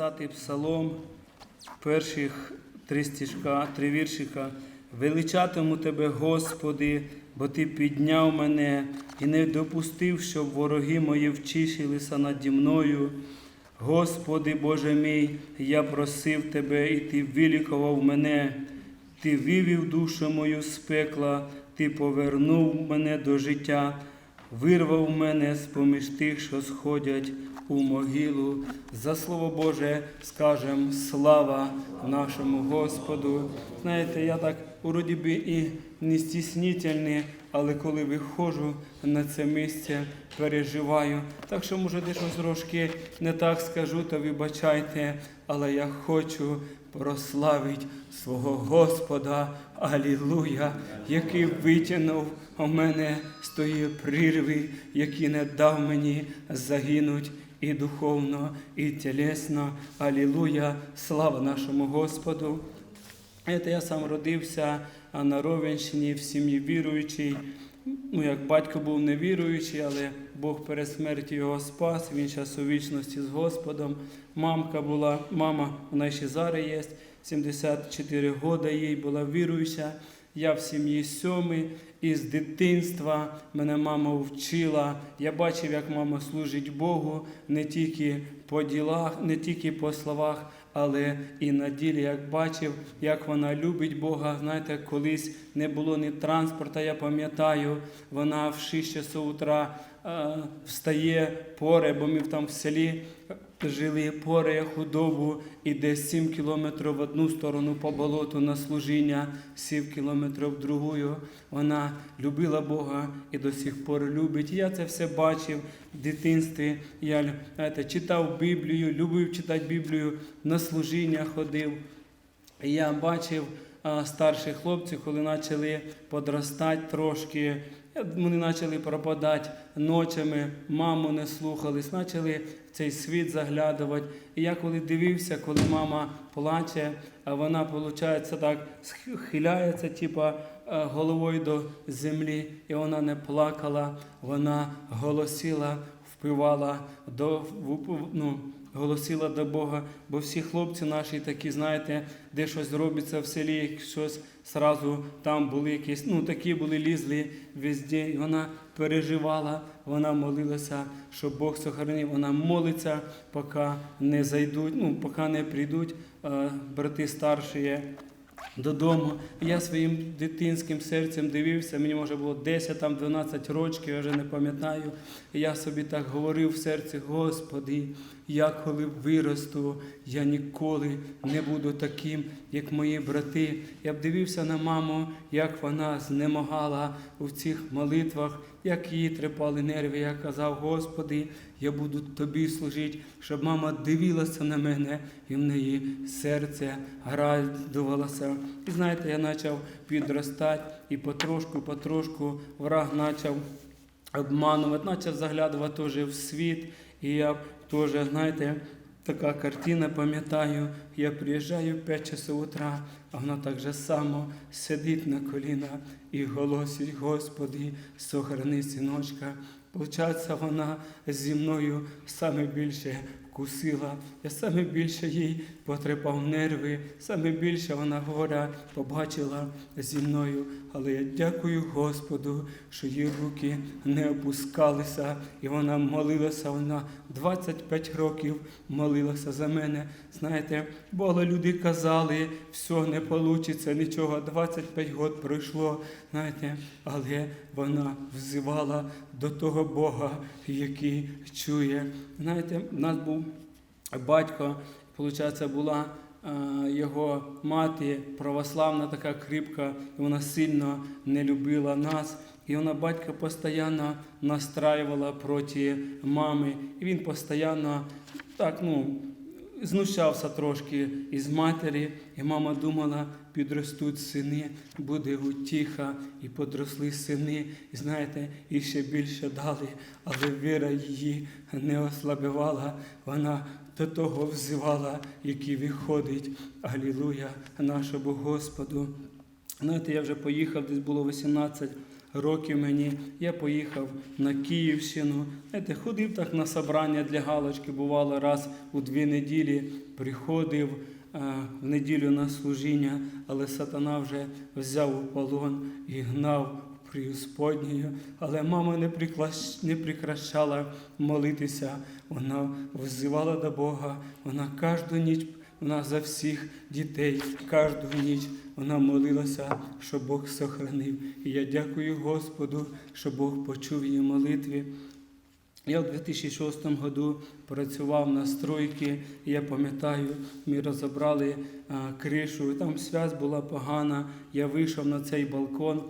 30-й псалом, перших три стіжка, три віршика. Величатиму тебе, Господи, бо Ти підняв мене і не допустив, щоб вороги мої вчишилися наді мною. Господи Боже мій, я просив Тебе, і Ти вилікував мене. Ти вивів душу мою з пекла, Ти повернув мене до життя, вирвав мене з поміж тих, що сходять у могилу. За Слово Боже скажем слава нашому Господу. Знаєте, я так вроді би і не стіснительний, але коли виходжу на це місце, переживаю. Так що, може, десь трошки не так скажу, то вибачайте, але я хочу прославити свого Господа, Алілуя, який витягнув у мене з тої прірви, який не дав мені загинуть і духовно, і тілесно. Алілуя, слава нашому Господу. Це я сам родився на Ровенщині в сім'ї віруючій. Ну, як батько був невіруючий, але Бог перед смертю його спас, він зараз у вічності з Господом. Мамка була, мама, вона ще зараз є, 74 роки їй була віруюча. Я в сім'ї сьомий, і з дитинства мене мама вчила. Я бачив, як мама служить Богу не тільки по ділах, не тільки по словах, але і на ділі, як бачив, як вона любить Бога. Знаєте, колись не було ні транспорту, я пам'ятаю, вона в 6 часов утра е, встає поре, бо ми там в селі жили поре худобу, і десь 7 кілометрів в одну сторону по болоту на служіння, 7 кілометрів в другу. Вона любила Бога і до сих пор любить. Я це все бачив в дитинстві. Я знаєте, читав Біблію, любив читати Біблію, на служіння ходив. Я бачив старших хлопців, коли почали подростати трошки. Вони почали пропадати ночами, маму не слухались, почали в цей світ заглядувати. І я коли дивився, коли мама плаче, а вона, виходить, так схиляється, типа е, головою до землі, і вона не плакала, вона голосила, впивала до ну, голосила до Бога, бо всі хлопці наші такі, знаєте, де щось робиться в селі, щось сразу там були якісь, ну такі були лізли везде. І вона переживала, вона молилася, щоб Бог сохранив. Вона молиться, поки не зайдуть, ну, поки не прийдуть е, брати старші додому. Я своїм дитинським серцем дивився, мені може було 10-12 років, я вже не пам'ятаю. Я собі так говорив в серці, Господи, я коли виросту, я ніколи не буду таким, як мої брати. Я б дивився на маму, як вона знемагала у цих молитвах, як її трепали нерви. Я казав, Господи, я буду тобі служити, щоб мама дивилася на мене, і в неї серце радувалося. І знаєте, я почав підростати, і потрошку, потрошку враг почав обманувати, почав заглядувати теж в світ. І я теж, знаєте, така картина, пам'ятаю, я приїжджаю в 5 часов утра, а вона так же само сидить на колінах і голосить, Господи, сохрани синочка. Получається, вона зі мною саме більше вкусила. Я саме більше їй потрепав нерви, саме більше вона горя побачила зі мною. Але я дякую Господу, що її руки не опускалися, і вона молилася. Вона 25 років молилася за мене. Знаєте, бо люди казали, все не вийде, нічого. 25 років пройшло, знаєте, але вона взивала до того Бога, який чує. Знаєте, в нас був батько, виходить, була його мати православна така кріпка, і вона сильно не любила нас. І вона батька постійно настраювала проти мами. І він постійно так, ну, знущався трошки із матері, і мама думала, підростуть сини, буде утіха, і подросли сини, і знаєте, і ще більше дали, але віра її не ослабивала, вона до того взивала, який виходить. Алілуя, нашому Господу. Знаєте, я вже поїхав, десь було 18 років мені. Я поїхав на Київщину. Знаєте, ходив так на собрання для галочки, бувало раз у дві неділі приходив в неділю на служіння, але сатана вже взяв у полон і гнав в преісподнію. Але мама не, не прикращала молитися. Вона взивала до Бога. Вона кожну ніч, вона за всіх дітей, кожну ніч вона молилася, щоб Бог сохранив. І я дякую Господу, що Бог почув її молитві. Я в 2006 году працював на стройці, я пам'ятаю, ми розібрали кришу, і там связь була погана. Я вийшов на цей балкон.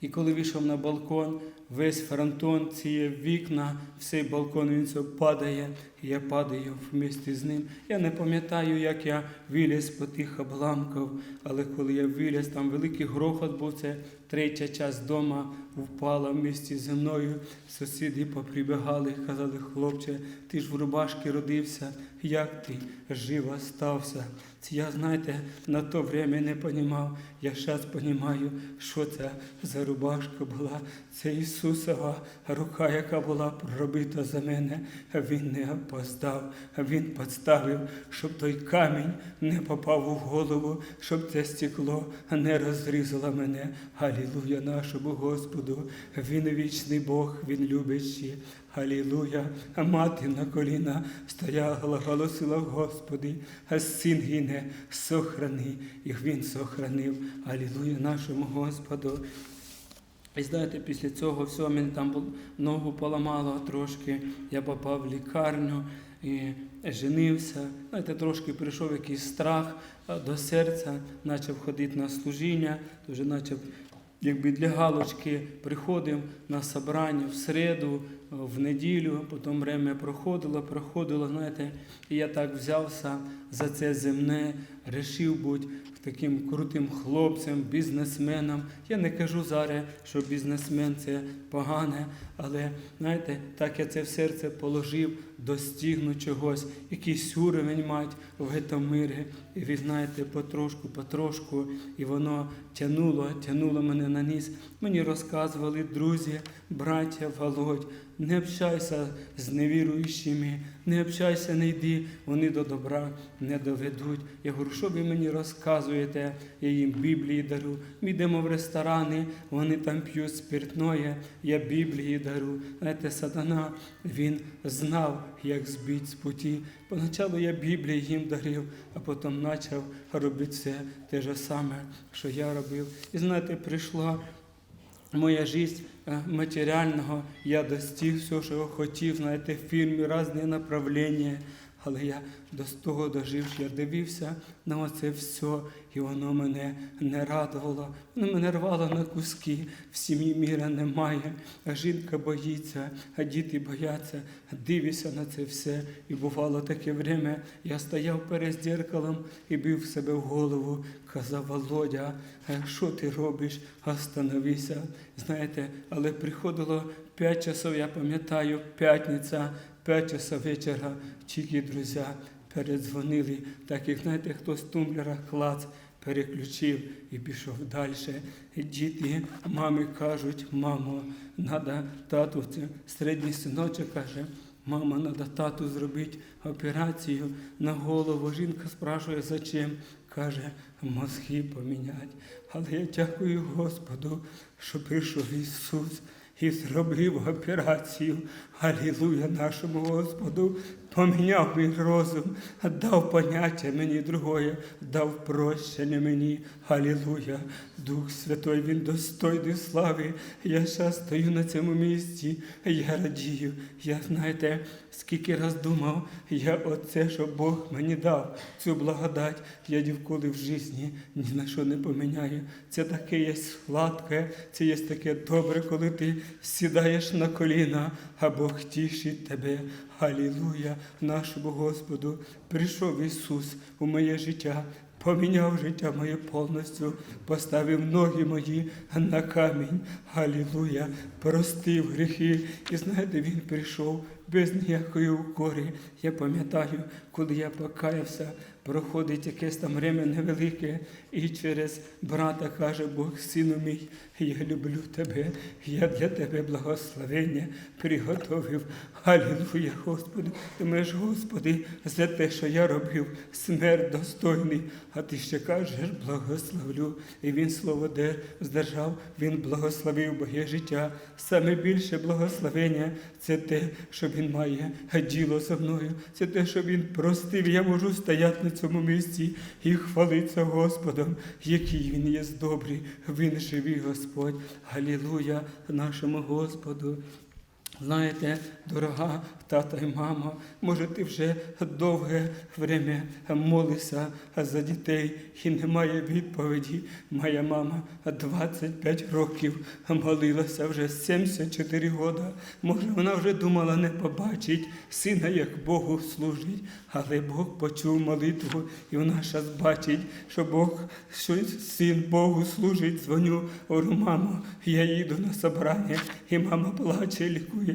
І коли вийшов на балкон, весь фронтон, ці вікна, цей балкон він все падає, я падаю вместе з ним. Я не пам'ятаю, як я виліз по тих обламках, але коли я виліз, там великий грохот був, це третя часть дома впала вместе зі мною. Сусіди поприбігали, казали, хлопче, ти ж в рубашки родився, як ти живо стався? Це я, знаєте, на то время не понімав. Я зараз понімаю, що це за рубашка була. Це Ісусова рука, яка була пробита за мене. Він не опоздав, він підставив, щоб той камінь не попав у голову, щоб це стекло не розрізало мене. Алілуя нашому Господу. Він вічний Бог, він любящий. Алілуя. А мати на коліна стояла, голосила Господи, а син гине, сохрани, і він сохранив. Алілуя нашому Господу. І знаєте, після цього всього мені там ногу поламало трошки, я попав в лікарню і женився. Знаєте, трошки прийшов якийсь страх до серця, почав ходити на служіння, вже почав якби для галочки приходив на собрання в середу, в неділю, потім время проходило, проходило, знаєте, і я так взявся за це земне, рішив бути таким крутим хлопцем, бізнесменом. Я не кажу зараз, що бізнесмен це погане, але знаєте, так я це в серце положив, достигну чогось, якийсь уровень мать в цьому мирі. І ви знаєте, потрошку, потрошку, і воно тянуло, тянуло мене на ніс. Мені розказували друзі, браття, Володь, не общайся з невіруючими, не общайся, не йди, вони до добра не доведуть. Я говорю, що ви мені розказуєте? Я їм Біблії дарю. Ми йдемо в ресторани, вони там п'ють спиртное, я Біблії дарю. Знаєте, сатана, він знав, як збити з путі. Поначалу я Біблії їм дарив, а потім почав робити все те ж саме, що я робив. І знаєте, прийшла моя життя е, матеріального, я достиг все, що я хотів, знаєте, в фільмі різні направлення. Але я до того дожив, що я дивився на оце все, і воно мене не радувало. Воно мене рвало на куски. В сім'ї міра немає, а жінка боїться, а діти бояться. Дивишся на це все. І бувало таке время, я стояв перед дзеркалом і бив себе в голову, казав Володя, що ти робиш? Остановися. Знаєте, але приходило п'ять часов, я пам'ятаю, п'ятниця. П'ять часов вечора тільки друзі передзвонили, так як знаєте, хто з тумблера клац переключив і пішов далі. Діти мамі кажуть, мамо, треба тату, середній синочок каже, мама, треба тату зробити операцію на голову. Жінка спрашує, зачем? Каже, мозги поміняти. Але я дякую Господу, що прийшов Ісус і зробив операцію. Алілуя нашому Господу, поміняв мій розум, дав поняття мені другое, дав прощення мені. Алілуя. Дух Святой, Він достойний слави. Я зараз стою на цьому місці, я радію. Я знаєте, скільки раз думав, я оце, що Бог мені дав, цю благодать, я ніколи в житті ні на що не поміняю. Це таке є сладке, це є таке добре, коли ти сідаєш на коліна, а Бог тішить тебе. Алілуя, нашому Господу, прийшов Ісус у моє життя. Поміняв життя моє повністю, поставив ноги мої на камінь. Алілуя, простив гріхи. І знаєте, Він прийшов без ніякої укори. Я пам'ятаю, коли я покаявся, проходить якесь там время невелике, і через брата каже Бог, сину мій, я люблю тебе, я для тебе благословення приготовив. Алілуя, Господи. Думаєш, Господи, за те, що я робив, смерть достойний, а ти ще кажеш, благословлю. І він слово де здержав, він благословив моє життя. Саме більше благословення це те, що він має діло зі мною. Це те, що він простив. Я можу стояти на цьому місці і хвалиться Господом, який він є добрий. Він живий Господь. Галілуя нашому Господу. Знаєте, дорога тата і мама, може ти вже довге время молишся за дітей і немає відповіді. Моя мама 25 років молилася вже 74 роки. Може, вона вже думала не побачить сина, як Богу служить, але Бог почув молитву, і вона зараз бачить, що Бог, що син Богу служить. Дзвоню, говорю, мамо, я їду на собрання, і мама плаче, лікує.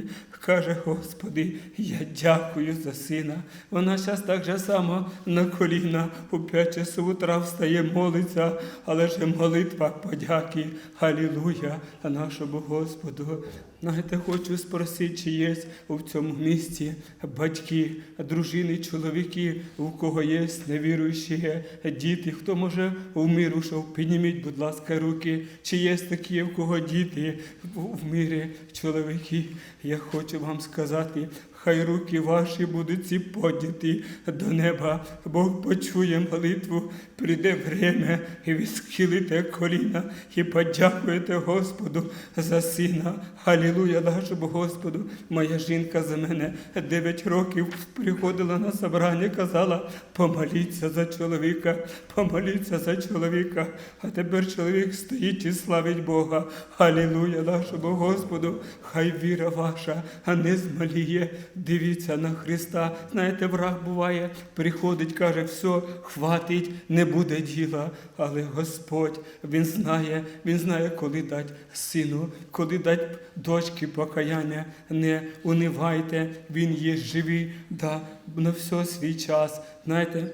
Каже, Господи, я дякую за сина. Вона зараз так же само на коліна у п'ять часу утра встає, молиться, але ж молитва подяки. Алілуя нашому Господу. Знаєте, хочу спросити, чи є у цьому місті батьки, дружини, чоловіки, у кого є невіруючі діти, хто може в мир ушов, підніміть, будь ласка, руки, чи є такі, у кого діти в в мирі, чоловіки. Я хочу вам сказати, хай руки ваші будуть ці подняті до неба. Бог почує молитву, прийде время, і ви схилите коліна і подякуєте Господу за сина. Алілуя нашому Господу. Моя жінка за мене 9 років приходила на собрання, казала, помоліться за чоловіка, помоліться за чоловіка. А тепер чоловік стоїть і славить Бога. Алілуя нашому Господу. Хай віра ваша не змаліє. Дивіться на Христа. Знаєте, враг буває, приходить, каже, все, хватить, не буде діла. Але Господь, Він знає, Він знає, коли дать сину, коли дать дочки покаяння. Не унивайте, Він є живий, да, на все свій час. Знаєте,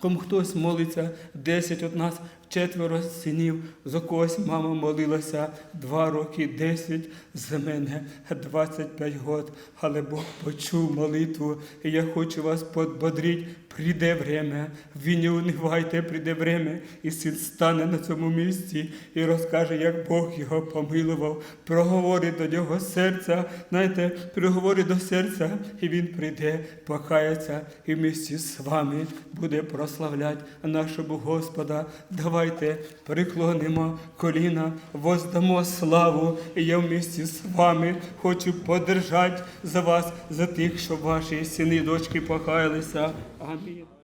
Кому хтось молиться, 10 от нас четверо синів, за когось мама молилася два роки, 10, за мене 25 років. Але Бог почув молитву, і я хочу вас подбодрити. Прийде время, ви не унивайте, прийде время, і син стане на цьому місці і розкаже, як Бог його помилував, проговорить до нього серця, знаєте, проговорить до серця, і він прийде, покається, і в з вами буде прославляти нашого Господа. Давайте приклонимо коліна, воздамо славу, і я в місті з вами хочу подержати за вас, за тих, щоб ваші сини і дочки покаялися. Амінь.